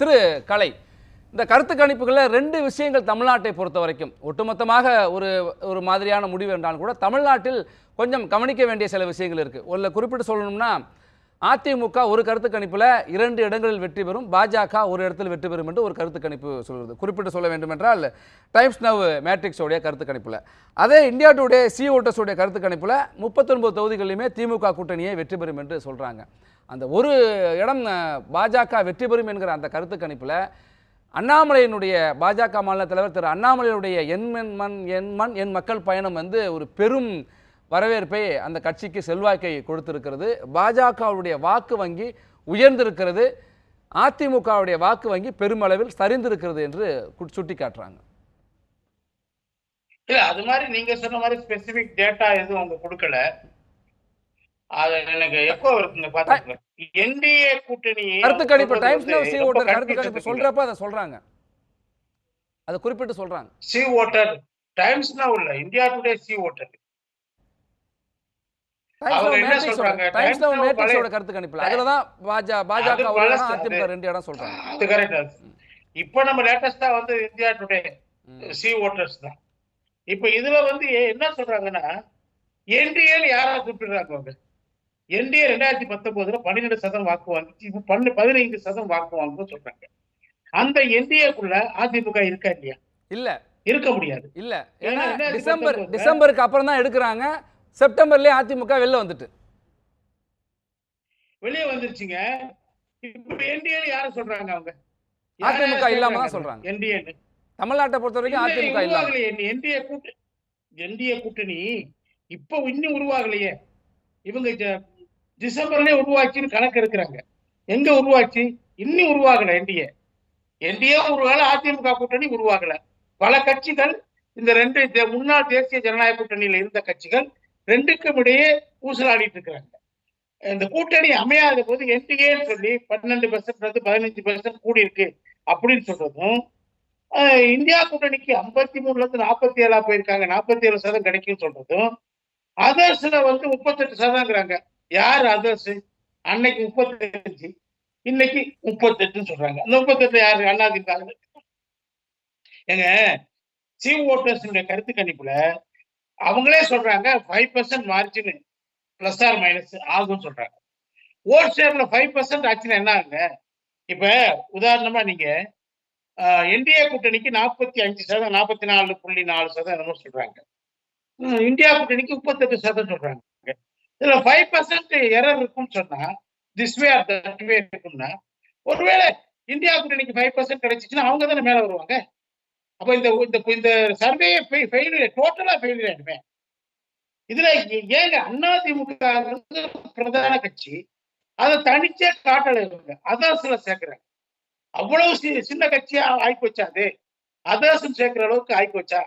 திரு கலை இந்த கருத்து கணிப்புகளில் ரெண்டு விஷயங்கள் தமிழ்நாட்டை பொறுத்த வரைக்கும். ஒட்டுமொத்தமாக ஒரு ஒரு மாதிரியான முடிவு என்றாலும் கூட தமிழ்நாட்டில் கொஞ்சம் கவனிக்க வேண்டிய சில விஷயங்கள் இருக்குது ஒன்றில் குறிப்பிட்டு சொல்லணும்னா அதிமுக ஒரு கருத்து கணிப்பில் இரண்டு இடங்களில் வெற்றி பெறும் பாஜக ஒரு இடத்தில் வெற்றி பெறும் என்று ஒரு கருத்து கணிப்பு சொல்கிறது குறிப்பிட்டு சொல்ல வேண்டும் என்றால் டைம்ஸ் நவ் மேட்ரிக்ஸோடைய கருத்து கணிப்பில். அதே இந்தியா டுடே சி ஓட்டர்ஸோடைய கருத்து கணிப்பில் முப்பத்தொன்பது தொகுதிகளிலுமே திமுக கூட்டணியை வெற்றி பெறும் என்று சொல்கிறாங்க அந்த ஒரு இடம் பாஜக வெற்றி பெறும் என்கிற அந்த கருத்து கணிப்பில் அண்ணாமலையினுடைய பாஜக மாநில தலைவர் திரு அண்ணாமலையினுடைய என் மண் மண் என் மண் என் மக்கள் பயணம் வந்து ஒரு பெரும் வரவேற்பை அந்த கட்சிக்கு செல்வாக்கை கொடுத்திருக்கிறது. பாஜகவுடைய வாக்கு வங்கி உயர்ந்திருக்கிறது. அதிமுகவுடைய வாக்கு வங்கி பெருமளவில் சரிந்திருக்கிறது என்று சுட்டி காட்டுறாங்க இல்ல அது மாதிரி நீங்க சொன்ன மாதிரி ஸ்பெசிபிக் டேட்டா எதுவும் அவங்க கொடுக்கல. அது எனக்கு எப்போ இருக்குங்க பாத்துக்கங்க என்டிஏ கூட்டணி கருத்து கணிப்பு சொல்றது டைம்ஸ் வந்து நவ் சி ரொம்ப ஓட்டர் கருத்து confusion கணிப்பு இருக்குங்க. சொல்றப்ப அதை சொல்றாங்க. அதை குறிப்பிட்டு சொல்றாங்க. சி ஓட்டர் டைம்ஸ் இல்ல இந்தியா டுடே சி ஓட்டர். கருத்து கணிப்புல அதுல தான் பாஜக அதிமுக ரெண்டு இடம் சொல்றாங்க. அது கரெக்ட் இப்போ நம்ம லேட்டஸ்டா வந்து இந்தியா டுடே. சி ஓட்டர்ஸ் தான். இப்போ இதுல வந்து என்ன சொல்றாங்கன்னா என்டிஏன்னு யாரா குறிப்பிடுறாங்க அவங்க? என்டிஏ ரெண்டாயிரத்தி பத்தொன்பதுல பன்னிரெண்டு சதம் வாக்கு வாங்கிச்சு. இப்போ பன்னு பதினைந்து சதம் வாக்கு வாங்குன்னு சொல்றாங்க. அந்த என்டிஏக்குள்ள அதிமுக இருக்கா இல்லையா? இல்ல. இருக்க முடியாது. இல்ல. ஏன்னா டிசம்பர் டிசம்பருக்கு அப்புறம் தான் எடுக்கிறாங்க. செப்டம்பர்லயே அதிமுக வெளில வந்துட்டு. வெளியே வந்துருச்சுங்க. இப்போ என்டிஏ யார சொல்றாங்க அவங்க? அதிமுக இல்லாம தான் சொல்றாங்க. என்டிஏ தமிழ்நாட்டை பொறுத்த வரைக்கும் அதிமுக இல்லாம. என்டிஏ கூட்டு என்டிஏ கூட்டணி இப்போ இன்னும் உருவாகலையே. இவங்க டிசம்பர்லேயே உருவாச்சுன்னு கணக்கு இருக்கிறாங்க எங்க உருவாச்சு? இன்னும் உருவாகல என்டிஏ என்டிஏ ஒருவேளை அதிமுக கூட்டணி உருவாகல. பல கட்சிகள் இந்த ரெண்டு தே- முன்னாள் தேசிய ஜனநாயக கூட்டணியில இருந்த கட்சிகள் ரெண்டுக்கும் இடையே ஊசலாடிட்டு இருக்கிறாங்க. இந்த கூட்டணி அமையாத போது என்டிஏன்னு சொல்லி பன்னெண்டு பெர்சன்ட் பதினஞ்சு பெர்சன்ட் கூடி இருக்கு அப்படின்னு சொல்றதும் ஆஹ் இந்தியா கூட்டணிக்கு ஐம்பத்தி மூணுல இருந்து நாற்பத்தி ஏழா போயிருக்காங்க. நாற்பத்தி ஏழு சதம் கிடைக்கும் சொல்றதும் அதர்ஸ்ல வந்து முப்பத்தெட்டு சதம்ங்கிறாங்க யார் அதர்ஸ் அன்னைக்கு முப்பத்தஞ்சு இன்னைக்கு முப்பத்தெட்டுன்னு சொல்றாங்க. அந்த முப்பத்தெட்டு யாரு? அண்ணாதிமுக ஏங்க சி ஓட்டர்ஸ் கருத்து கணிப்புல அவங்களே சொல்றாங்க five percent margin plus or minus ஆகும்னு சொல்றாங்க. ஓட் ஷேர்ல ஃபைவ் பர்சன்ட் ஆச்சுன்னா என்ன ஆகுங்க? இப்ப உதாரணமா நீங்க என்டிஏ கூட்டணிக்கு நாற்பத்தி அஞ்சு சதம் நாற்பத்தி நாலு புள்ளி நாலு சதம் சொல்றாங்க. இந்தியா கூட்டணிக்கு முப்பத்தெட்டு சதம் சொல்றாங்க. இதுல ஃபைவ் பர்சன்ட் எரர் இருக்கும்னு சொன்னா this way or that way இருக்கும்னா ஒருவேளை இந்தியாவுக்கு இன்னைக்கு ஃபைவ் பர்சன்ட் கிடைச்சிச்சுன்னா அவங்க தானே மேல வருவாங்க? அப்ப இந்த இந்த இந்த சர்வே ஃபெயிலியர் டோட்டலா ஃபெயிலியர் ஆயிடுமே. இதுல ஏங்க ஏங்க அதிமுக பிரதான கட்சி அதை தனிச்சே காட்டல இவங்க. அதான் சில சேர்க்கிறாங்க. அவ்வளவு சி- சின்ன கட்சியா ஆய்க்கு வச்சா அது? அதர்சம் சேர்க்கிற அளவுக்கு ஆய்க்கு வச்சா?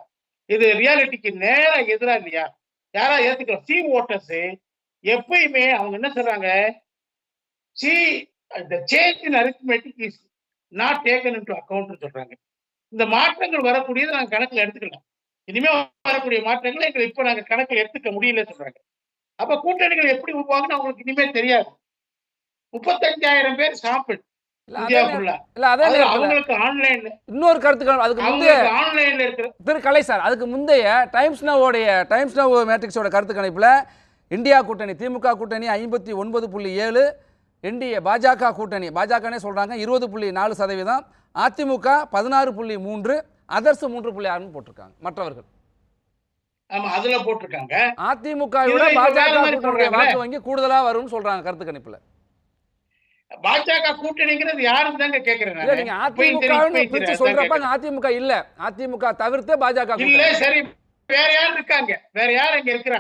இது ரியாலிட்டிக்கு நேரா எதிரா இல்லையா? யாரா ஏத்துக்கலாம் சி ஓட்டர்ஸ் எப்பயுமே அவங்க என்ன சொல்றாங்க? C the change in arithmetic is not taken into account சொல்றாங்க. இந்த மாற்றங்கள் வரக்கூடியது நாங்க கணக்குல எடுத்துக்கலாம். இனிமே வரக்கூடிய மாற்றங்களை எங்களை இப்ப நாங்க கணக்குல எடுத்துக்க முடியல சொல்றாங்க. அப்ப கூட்டணிகள் எப்படி உருவாகுன்னு அவங்களுக்கு இனிமே தெரியாது. முப்பத்தஞ்சாயிரம் பேர் ஆன்லைன்ல இன்னொரு கருத்துக்கள் அதுக்கு முந்தைய ஆன்லைன்ல திரு கலை சார் அதுக்கு முந்தைய டைம்ஸ் நவோடைய டைம்ஸ் நவ் மேட்ரிக்ஸோட கருத்து கணிப்பில் இந்தியா கூட்டணி திமுக கூட்டணி ஐம்பத்தி ஒன்பது புள்ளி ஏழு என்டிஏ பாஜக கூட்டணி பாஜகனே சொல்கிறாங்க இருபது புள்ளி நாலு சதவீதம் அதிமுக பதினாறு புள்ளி மூன்று அதர்ஸ் மூன்று புள்ளி ஆறுன்னு போட்டிருக்காங்க மற்றவர்கள் ஆமா அதுல போட்டிருக்காங்க அதிமுக விட பாஜக கூட்டணியுடைய. வாக்கு வங்கி கூடுதலா வரும்னு சொல்றாங்க கருத்து கணிப்புல பாஜக கூட்டணிங்கிறது யாருன்னு தாங்க கேக்குறேன். நீங்க அதிமுக சொல்றப்ப அங்க அதிமுக இல்ல அதிமுக தவிர்த்து பாஜக. இல்ல. சரி வேற யார் இருக்காங்க வேற யார் இங்க இருக்கிறா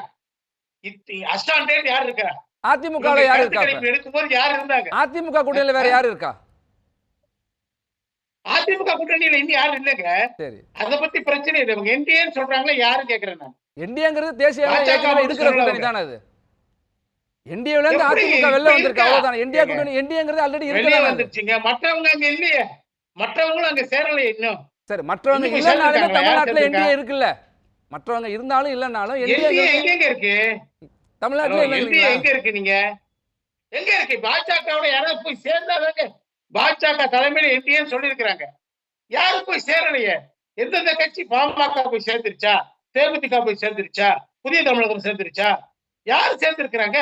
அஸ்டாண்டேட் யார் இருக்கிறா அதிமுக யார் இருக்கா எடுக்கும்போது யார் இருந்தாங்க? அதிமுக கூட்டணியில வேற யார் இருக்கா? அதிமுக கூட்டணியில இன்னும் யாரும் இல்லைங்க? சரி. அத பத்தி பிரச்சனை இல்லை. இவங்க என்டிஏன்னு சொல்றாங்களே? யாரு கேக்குறேன் நான் என்டிஏங்கிறது தேசிய இருக்கிற கூட்டணி தானே அது. என்டிஏல இருந்து அதிமுக வெளில வந்திருக்கு இருக்கா? அவ்வளவுதான். என்டிஏ. கூட்டணி என்டிஏங்கிறது ஆல்ரெடி இருக்கிறது வந்துருச்சுங்க. மற்றவங்க அங்க இல்லையே. மற்றவங்களும் அங்க சேரலையே இன்னும். சரி மற்றவங்க சேர்ந்திருக்காங்களா? தமிழ்நாட்டுல என்டிஏ இருக்குல்ல. மற்றவங்க இருந்தாலும் இல்லைனாலும் எங்கெங்க இருக்கு? தமிழ்நாட்டுல எங்க இருக்கு நீங்க? எங்க இருக்கு? பாஜகவோட யாராவது போய் சேர்ந்தாதாங்க. பாஜக தலைமையில என்டிஏ சொல்லியிருக்கிறாங்க. யாரும் போய் சேரலையே? எந்தெந்த கட்சி பாமக போய் சேர்ந்துருச்சா? தேமுதிக போய் சேர்ந்துருச்சா? புதிய தமிழகம் சேர்ந்துருச்சா? யார் சேர்ந்திருக்கிறாங்க?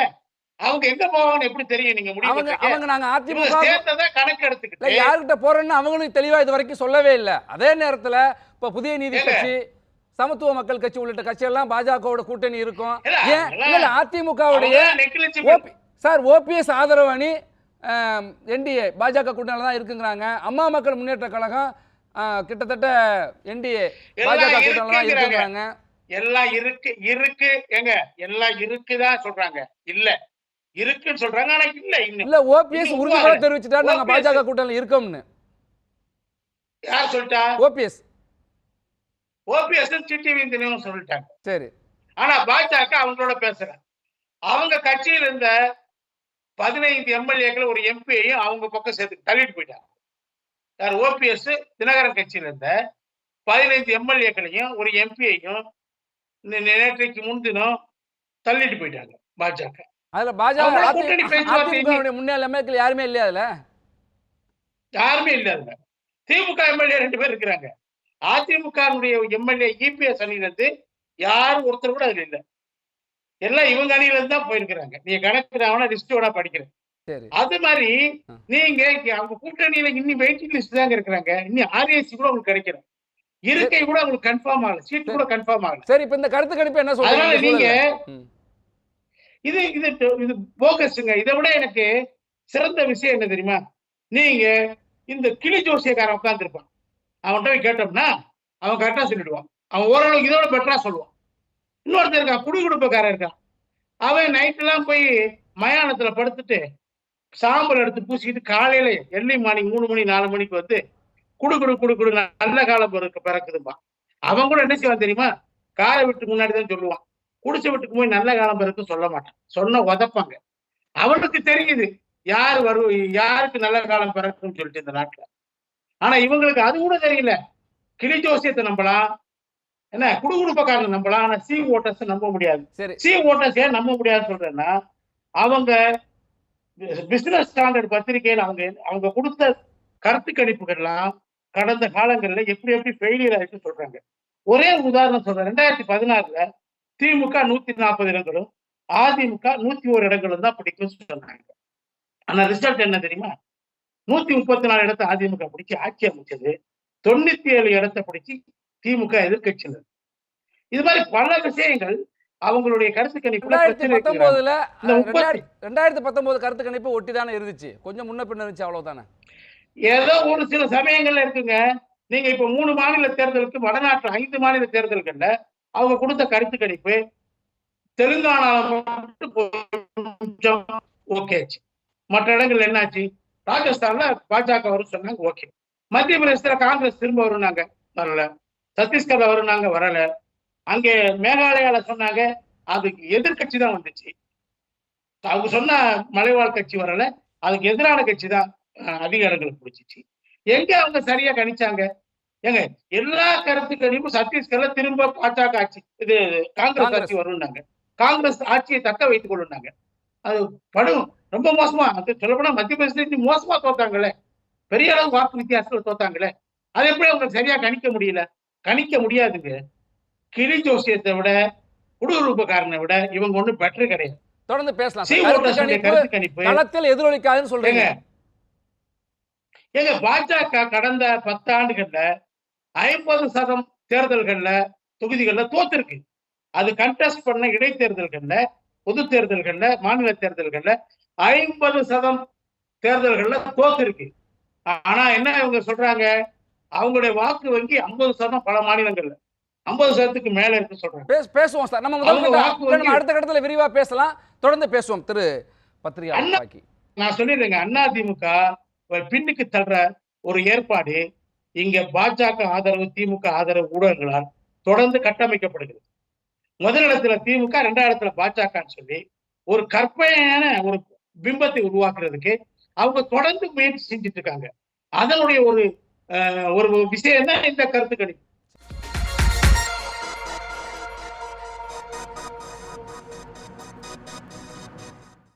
அவங்க எங்க போவாங்கன்னு எப்படி தெரியும் நீங்க முடிவு அவங்க நாங்க அதிமுக சேர்ந்ததை கணக்கு எடுத்துக்கிட்டு. யார்கிட்ட போறேன்னு அவங்களும் தெளிவா இது வரைக்கும் சொல்லவே இல்ல. அதே நேரத்துல இப்ப புதிய நீதி. கட்சி சமத்துவ மக்கள் கட்சி உள்ளிட்ட கட்சி எல்லாம் பாஜகவோட கூட்டணி இருக்கும். ஏன்? இல்ல அதிமுகவுடைய சார் ஓபிஎஸ் ஆதரவு அணி என்டிஏ பாஜக கூட்டணியில் தான் இருக்குங்கிறாங்க. அம்மா மக்கள் முன்னேற்ற கழகம் கிட்டத்தட்ட என்டிஏ பாஜக கூட்டணியில் தான் இருக்குங்கிறாங்க. எல்லாம் இருக்கு இருக்கு. எங்க எல்லாம் இருக்குதான் சொல்றாங்க. இல்ல இருக்குன்னு சொல்றாங்க ஆனா இல்ல இல்ல ஓபிஎஸ் உறுதிபட. தெரிவிச்சுட்டா நாங்க பாஜக கூட்டணியில் இருக்கோம்னு. யார் சொல்லிட்டா? ஓபிஎஸ். ஓபிஎஸ் டிடிவி தினம் சொல்லிட்டாங்க. சரி. ஆனா பாஜக அவங்களோட பேசுறேன் அவங்க கட்சியில இருந்த பதினைந்து எம்எல்ஏக்கள் ஒரு எம்பியையும் அவங்க பக்கம் சேர்த்து தள்ளிட்டு போயிட்டாங்க. யார்? ஓபிஎஸ் தினகரன் கட்சியில இருந்த பதினைந்து எம்எல்ஏக்களையும் ஒரு எம்பியையும் நேற்றைக்கு முன்தினம் தள்ளிட்டு போயிட்டாங்க பாஜக. அதுல பாஜக கூட்டணி பேச்சுவார்த்தை முன்னாள் எம்எல்ஏக்கள் யாருமே இல்லையா அதுல? யாருமே இல்ல அதுல. திமுக எம்எல்ஏ ரெண்டு பேர் இருக்கிறாங்க. அதிமுக எம்எல்ஏ இபிஎஸ் அணியில இருந்து யாரும் ஒருத்தர் கூட அதுல இல்ல. எல்லாம் இவங்க அணியில இருந்து தான் போயிருக்கிறாங்க. நீங்க கணக்கு நான் லிஸ்டோட படிக்கிறேன். அது மாதிரி. நீங்க அவங்க கூட்டணியில இன்னும் வெயிட்டிங் லிஸ்ட் தாங்க இருக்கிறாங்க. இன்னும் ஆர்ஏசி கூட உங்களுக்கு கிடைக்கிறோம் இருக்கை கூட உங்களுக்கு கன்ஃபார்ம் ஆகல. சீட் கூட கன்ஃபார்ம் ஆகல. சரி இப்ப இந்த கருத்து கணிப்பு என்ன சொல்றீங்க? நீங்க. இது இது இது போகஸுங்க இதை விட எனக்கு சிறந்த விஷயம் என்ன தெரியுமா? நீங்க இந்த கிளி ஜோசியக்காரன் உட்கார்ந்துருப்பான். அவன்கிட்ட போய் கேட்டோம்னா அவன் கரெக்டா சொல்லிடுவான். அவன் ஓரளவுக்கு இதோட பெட்டரா சொல்லுவான். இன்னொருத்தர் இருக்கான் குடி குடுப்பக்காரன் இருக்கான். அவன் நைட்டெல்லாம் போய் மயானத்துல படுத்துட்டு சாம்பல் எடுத்து பூசிக்கிட்டு காலையில எர்லி மார்னிங் மூணு மணி நாலு மணிக்கு வந்து குடு குடு குடு குடு நல்ல காலம் பிறக்கு பிறக்குதுப்பா அவன் கூட என்ன செய்வான் தெரியுமா? காலை விட்டு முன்னாடி தான் சொல்லுவான். குடிச்ச வீட்டுக்கு போய் நல்ல காலம் பிறக்கும் சொல்ல மாட்டான். சொன்ன உதப்பாங்க. அவனுக்கு தெரியுது யார் வரு யாருக்கு நல்ல காலம் பிறக்குன்னு சொல்லிட்டு இந்த நாட்டுல. ஆனா இவங்களுக்கு அது கூட தெரியல. கிளி ஜோசியத்தை நம்பலாம் என்ன குடுகுடுப்பக்காரன் நம்பலாம் ஆனா சி ஓட்டர்ஸ் நம்ப முடியாது. சி ஓட்டர்ஸ் ஏன் நம்ப முடியாதுன்னு சொல்றேன்னா அவங்க பிசினஸ் ஸ்டாண்டர்ட் பத்திரிகையில அவங்க அவங்க கொடுத்த கருத்து கணிப்புகள்லாம் கடந்த காலங்கள்ல எப்படி எப்படி ஃபெயிலியர் ஆயிட்டு சொல்றாங்க. ஒரே ஒரு உதாரணம் சொல்றேன். ரெண்டாயிரத்தி பதினாறுல திமுக நூத்தி நாற்பது இடங்களும் அதிமுக நூத்தி ஒரு இடங்களும் தான் பிடிக்கும்னு சொன்னாங்க. ஆனா ரிசல்ட் என்ன தெரியுமா? நூத்தி முப்பத்தி நாலு இடத்தை அதிமுக பிடிச்சு ஆட்சி அமைச்சது. தொண்ணூத்தி ஏழு இடத்தை பிடிச்சு திமுக எதிர்க்கட்சியில் இது மாதிரி பல விஷயங்கள் அவங்களுடைய கருத்து கணிப்புல ரெண்டாயிரத்தி பத்தொன்பது கருத்து கணிப்பு ஒட்டி தானே இருந்துச்சு. கொஞ்சம் முன்ன பின்ன இருந்துச்சு அவ்வளவுதானே? ஏதோ ஒரு சில சமயங்கள்ல இருக்குங்க. நீங்க இப்ப மூணு மாநில தேர்தலுக்கு வடநாட்டு ஐந்து மாநில தேர்தல்கள்ல அவங்க கொடுத்த கருத்து கணிப்பு தெலுங்கானால மட்டும் ஓகே ஆச்சு. மற்ற இடங்கள்ல என்னாச்சு? ராஜஸ்தான்ல பாஜக வரும் சொன்னாங்க ஓகே. மத்திய பிரதேசத்துல காங்கிரஸ் திரும்ப வரும்னாங்க வரல. சத்தீஸ்கர்ல வரும்னாங்க வரல. அங்கே மேகாலயால சொன்னாங்க அதுக்கு எதிர்க்கட்சி தான் வந்துச்சு. அவங்க சொன்ன மலைவாழ் கட்சி வரல அதுக்கு எதிரான கட்சி தான் அஹ், அதிக இடங்களுக்கு பிடிச்சிச்சு. எங்க அவங்க சரியா கணிச்சாங்க? ஏங்க எல்லா கருத்து கணிப்பும் சத்தீஸ்கர்ல திரும்ப பாஜக ஆட்சி இது காங்கிரஸ் காங்கிரஸ். ஆட்சி வரும்னாங்க. காங்கிரஸ் ஆட்சியை தக்க வைத்துக் கொள்ளுனாங்க அது படும். ரொம்ப மோசமா. அது சொல்லப்போனா மத்திய பிரதேசத்துல மோசமா தோத்தாங்களே. பெரிய அளவு வாக்கு வித்தியாசத்துல தோத்தாங்களே. அது எப்படி அவங்க சரியா கணிக்க முடியல? கணிக்க முடியாதுங்க. கிளி ஜோசியத்தை விட குடுகுறுப்புக்காரனை விட இவங்க ஒண்ணும் பெட்டர் கிடையாது. தொடர்ந்து பேசலாம். களத்தில் எதிரொலிக்காதுன்னு சொல்றீங்க. ஏங்க பாஜக கடந்த பத்தாண்டுகள்ல ஐம்பது சதம் தேர்தல்கள்ல தொகுதிகள்ல தோத்திருக்கு. அது கண்டெஸ்ட் பண்ண இடைத்தேர்தல்கள்ல பொது தேர்தல்கள்ல மாநில தேர்தல்கள்ல ஐம்பது சதம் தேர்தல்கள்ல தோத்திருக்கு ஆனா என்ன இவங்க சொல்றாங்க? அவங்களுடைய வாக்கு வங்கி ஐம்பது சதம் பல மாநிலங்கள்ல. ஐம்பது சதத்துக்கு மேல இருக்கு சொல்றாங்க. பேச பேசுவோம் சார். நம்ம முதல் அவங்க கட்ட- வாக்கு இல்ல, நம்ம வங்கி- அடுத்த கட்டத்துல விரிவா பேசலாம். தொடர்ந்து பேசுவோம் திரு பத்திரிகா அண்ணா- நான் சொல்லிடுறேங்க. அதிமுக பின்னுக்கு தள்ளுற ஒரு ஏற்பாடு இங்க பாஜக ஆதரவு திமுக ஆதரவு ஊடகங்களால் தொடர்ந்து கட்டமைக்கப்படுகிறது. முதலிடத்துல திமுக ரெண்டாயிரத்துல பாஜகன்னு சொல்லி ஒரு கற்பனையான ஒரு பிம்பத்தை உருவாக்குறதுக்கு அவங்க தொடர்ந்து முயற்சி செஞ்சுட்டு இருக்காங்க. அதனுடைய ஒரு ஒரு விஷயம் தான் இந்த கருத்து கணிப்பு